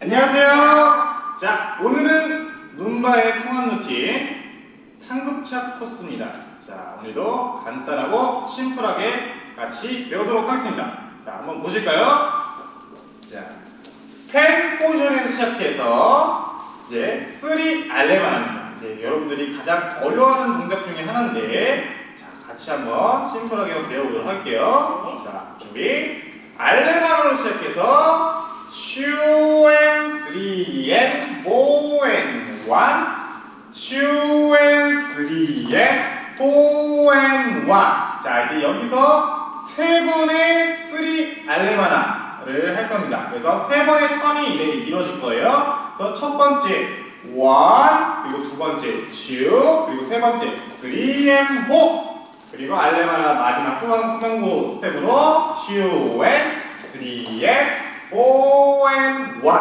안녕하세요. 자, 오늘은 룸바의 통합 루틴 상급차 코스입니다. 자, 오늘도 간단하고 심플하게 같이 배우도록 하겠습니다. 자, 한번 보실까요? 자, 펜 포지션에서 시작해서 이제 3 알레만 합니다. 이제 여러분들이 가장 어려워하는 동작 중에 하나인데 자, 같이 한번 심플하게 배워보도록 할게요. 자, 준비. 알레만으로 시작해서 2 and 3 and 4 and 1 2 and 3 and 4 and 1 자, 이제 여기서 세 번의 3 알레마나를 할 겁니다. 그래서 세 번의 턴이 이렇게 이루어질 거예요. 그래서 첫 번째 1 그리고 두 번째 2 그리고 세 번째 3 and 4 그리고 알레마나 마지막 후방 후방구 스텝으로 2 and 3 and 4 and 1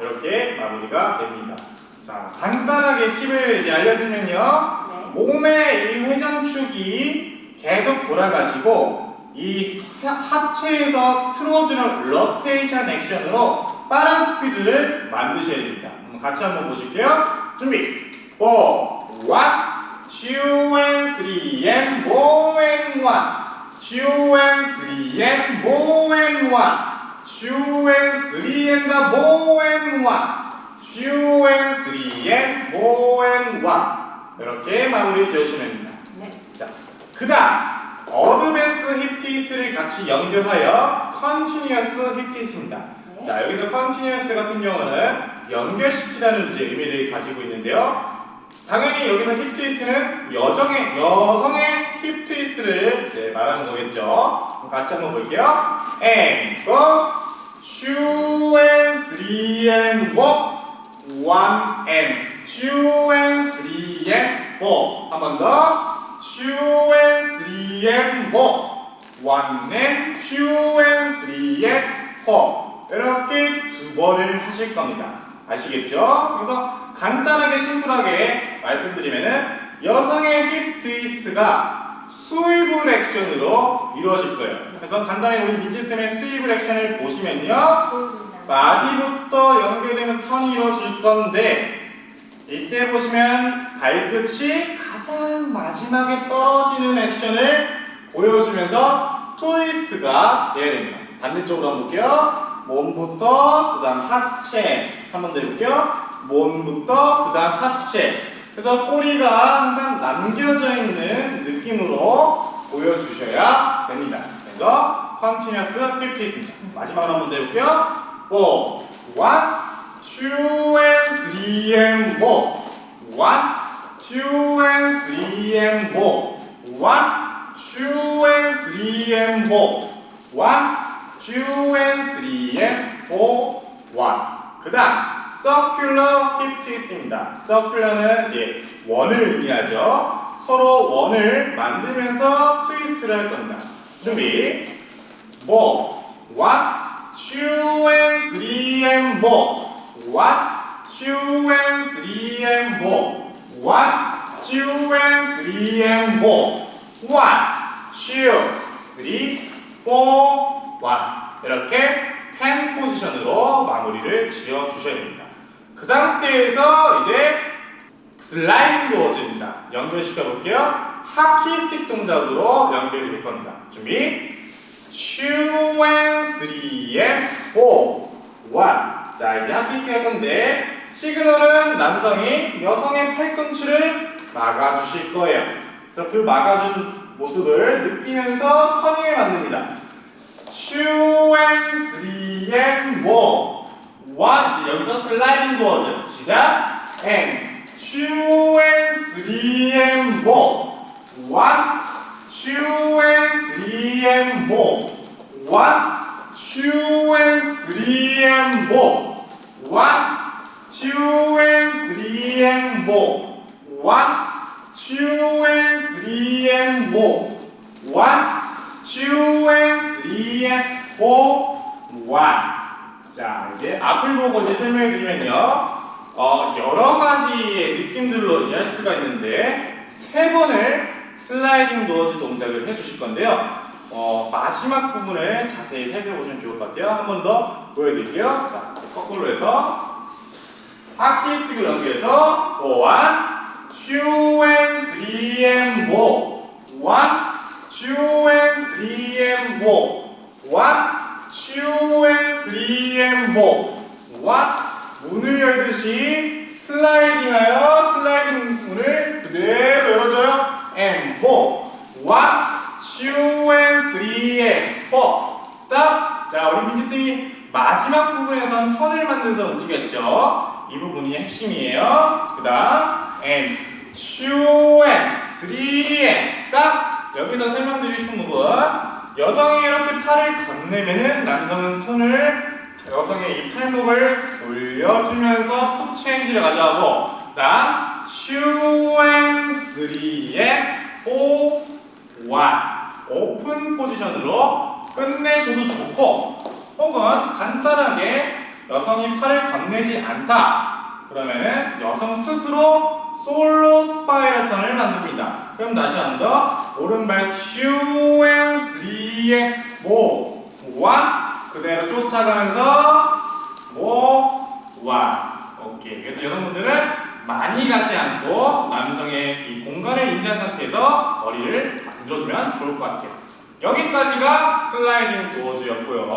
이렇게 마무리가 됩니다. 자 간단하게 팁을 이제 알려드리면요 몸의 이 회전축이 계속 돌아가시고 이 하- 하체에서 틀어주는 러테이션 액션으로 빠른 스피드를 만드셔야 됩니다. 같이 한번 보실게요. 준비. 4, 1, 2 and 3 and 4 and 1 2 and 3 and 4 and 1 2 and 3 and 4 and 1 2 and 3 and 4 and 1 이렇게 마무리 지어주시면 됩니다. 네. 자, 그 다음 어드밴스 힙 트위스트를 같이 연결하여 컨티뉴어스 힙 트위스트입니다. 네. 자, 여기서 컨티뉴어스 같은 경우는 연결시키다는 이제 의미를 가지고 있는데요. 당연히 여기서 힙 트위스트는 여정의 여성의 힙 트위스트를 이제 말하는 거겠죠. 같이 한번 볼게요. and go two and three and four one and two and three and four 한번 더 two and three and four one and two and three and four 이렇게 두 번을 하실 겁니다. 아시겠죠? 그래서 간단하게 심플하게 말씀드리면은 여성의 힙 트위스트가 스위블 액션으로 이루어질 거예요. 그래서 간단하게 우리 민지쌤의 스위블 액션을 보시면요. 바디부터 연결되면서 턴이 이루어질 건데 이때 보시면 발끝이 가장 마지막에 떨어지는 액션을 보여주면서 트위스트가 돼야 됩니다. 반대쪽으로 한번 볼게요. 몸부터 그 다음 하체 한 번 더 해볼게요. 몸부터 그 다음 하체. 그래서 꼬리가 항상 남겨져 있는 느낌으로 보여주셔야 됩니다. 컨티뉴어스 힙트있습니다. 마지막으로 한번더 해볼게요. 4, 1, 2 and 3 and 4 1, 2 and 3 and 4 1, 2 and 3 and 4 1, 2 and 3 and 4 1. 그 다음 circular hip twist입니다. circular는 이제 원을 의미하죠. 서로 원을 만들면서 트위스트를 할 겁니다. 준비. 뭐? one, two and three and more. one, two and three and more. one, two and three and more. one, two, three, four, one. 이렇게 펜 포지션으로 마무리를 지어 주셔야 됩니다. 그 상태에서 이제 슬라이딩 도어즈입니다. 연결시켜 볼게요. 하키 스틱 동작으로 연결이 될 겁니다. 준비. 2 and 3 and 4 1 자 이제 하키스틱 할 건데 시그널은 남성이 여성의 팔꿈치를 막아주실 거예요. 그래서 그 막아준 모습을 느끼면서 터닝을 만듭니다. 2 and 3 and 4 1 이제 여기서 슬라이딩 도어즈 시작. And 2 and 3 and 4 1 two and three and more. One, two and three and more. One, two and three and more. One, two and three and more. One, two and three and four. One. 자, 이제 앞을 보고 이제 설명해 드리면요. 어, 여러 가지의 느낌들로 이제 할 수가 있는데 세 번을 슬라이딩 도어즈 동작을 해주실 건데요. 어, 마지막 부분을 자세히 살펴보시면 좋을 것 같아요. 한 번 더 보여드릴게요. 자, 거꾸로 해서 하키스틱을 연결해서 1, 2 and 3 and more 1, 2 and 3 and more 1, 2 and 3 and more 1, 문을 열듯이 슬라이딩하여 슬라이딩 문을 그대로 열어줘요 and more 1, 2 and 3 and 4 stop. 자 우리 민지쌤이 마지막 부분에선 턴을 만들어서 움직였죠. 이 부분이 핵심이에요. 그 다음 and 2 and 3 and stop. 여기서 설명드리고 싶은 부분. 여성이 이렇게 팔을 건네면은 남성은 손을 여성의 이 팔목을 올려주면서 풋 체인지를 가져가고 그 다음 2 and 3 and 4 1 오픈 포지션으로 끝내셔도 좋고 혹은 간단하게 여성이 팔을 건네지 않다. 그러면은 여성 스스로 솔로 스파이럴 턴을 만듭니다. 그럼 다시 한 번 더 오른발 2 and 3 and 4 1 그대로 쫓아가면서 5 1 오케이 그래서 여성분들은 많이 가지 않고 남성의 이 공간을 인지한 상태에서 거리를 만들어주면 좋을 것 같아요. 여기까지가 슬라이딩 도어즈였고요.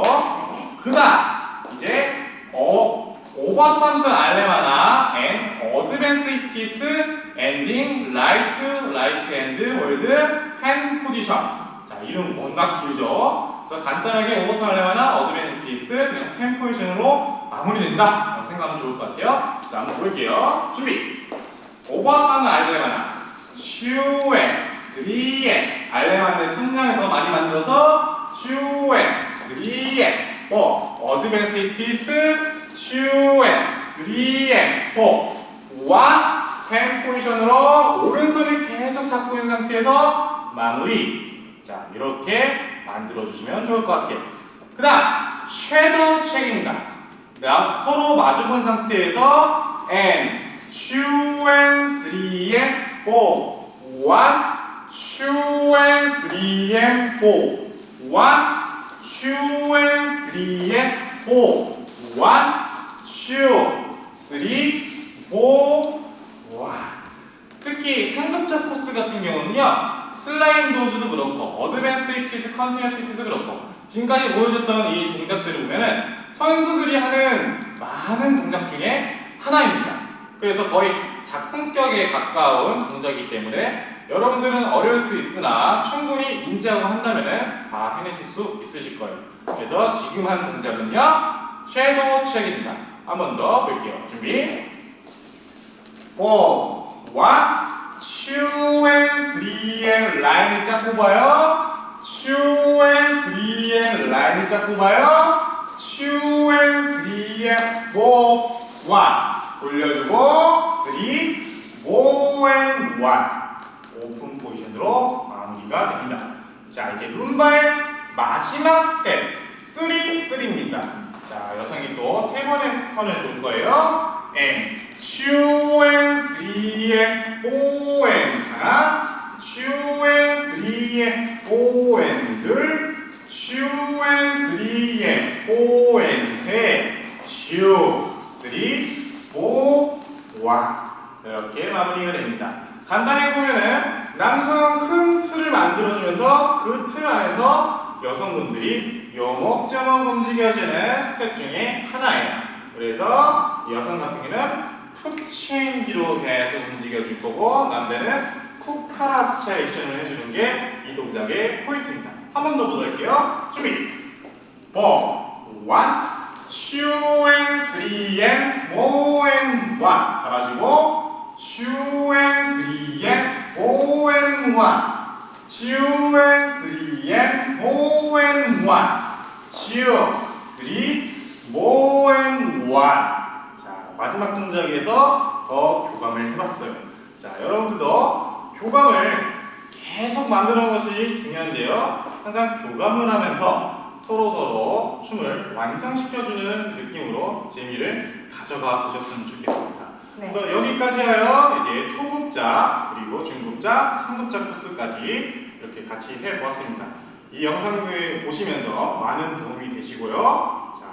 그다음 이제 어 오버턴트 알레마나 앤 어드밴스이티스 엔딩 라이트 라이트 앤드 월드 펜 포지션. 자 이름 워낙 길죠. 그래서 간단하게 오버턴 알레마나 어드밴스이티스 그냥 펜 포지션으로 마무리된다. 생각하면 좋을 것 같아요. 자 한번 볼게요. 준비. 오버턴 알레마나. 2엔 3엔 알레마는 통량을 더 많이 만들어서 2엔 3엔 4 어드밴스 티스트 2엔 3엔 4 1펜 포지션으로 오른손을 계속 잡고 있는 상태에서 마무리. 자 이렇게 만들어 주시면 좋을 것 같아요. 그 다음 섀도우 책입니다 그 다음 서로 마주본 상태에서 and 2 and 3 and 4 1 2 and 3 and 4 1 2 and 3 and 4 1 2 3 4 와. 특히 상급자 코스 같은 경우는요 슬라임 도즈도 그렇고 어드밴스 이티스 컨티뉴스 이티스 그렇고 지금까지 보여줬던 이 동작들을 보면은 선수들이 하는 많은 동작 중에 하나입니다. 그래서 거의 작품격에 가까운 동작이기 때문에 여러분들은 어려울 수 있으나 충분히 인지하고 한다면은 다 해내실 수 있으실 거예요. 그래서 지금 한 동작은요 섀도우 책입니다. 한 번 더 볼게요. 준비. 4, 1, 2 and 3 and 라인을 쫙 뽑아요. 2 and 3 and 라인을 쫙 뽑아요. 2 and 3 and 4, 1 올려주고 3, 4 and 1 오픈 포지션으로 마무리가 됩니다. 자 이제 룸바의 마지막 스텝 3, 3입니다. 자 여성이 또 세 번의 턴을 돌 거예요. and 2 and 3 and 4 and 하나 2 and 3 and 4 and 둘 2 and 3 and 4 and 셋 2, 3, 4, 1 이렇게 마무리가 됩니다. 간단히 보면은 남성은 큰 틀을 만들어주면서 그 틀 안에서 여성분들이 요목조목 움직여주는 스텝 중에 하나예요. 그래서 여성 같은 경우는 풋체인지로 계속 움직여줄 거고 남자는 쿠카라차 액션을 해주는 게 이 동작의 포인트입니다. 한 번 더 보도록 할게요. 준비. 4, 1, 2 and 3 and 4 and 1 잡아주고 2 and 3 and 4 and 1 2 and 3 and 4 and 1 2, 3, 4 and 1 자, 마지막 동작에서 더 교감을 해봤어요. 자, 여러분들도 교감을 계속 만드는 것이 중요한데요. 항상 교감을 하면서 서로 서로 춤을 완성시켜주는 느낌으로 재미를 가져가 보셨으면 좋겠습니다. 네. 그래서 여기까지 하여 이제 초급자 그리고 중급자, 상급자 코스까지 이렇게 같이 해보았습니다. 이 영상들 보시면서 많은 도움이 되시고요. 자,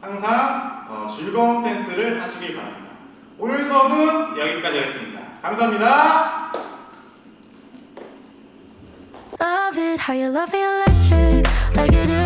항상 어, 즐거운 댄스를 하시길 바랍니다. 오늘 수업은 여기까지 하겠습니다. 감사합니다. How you love me electric, like it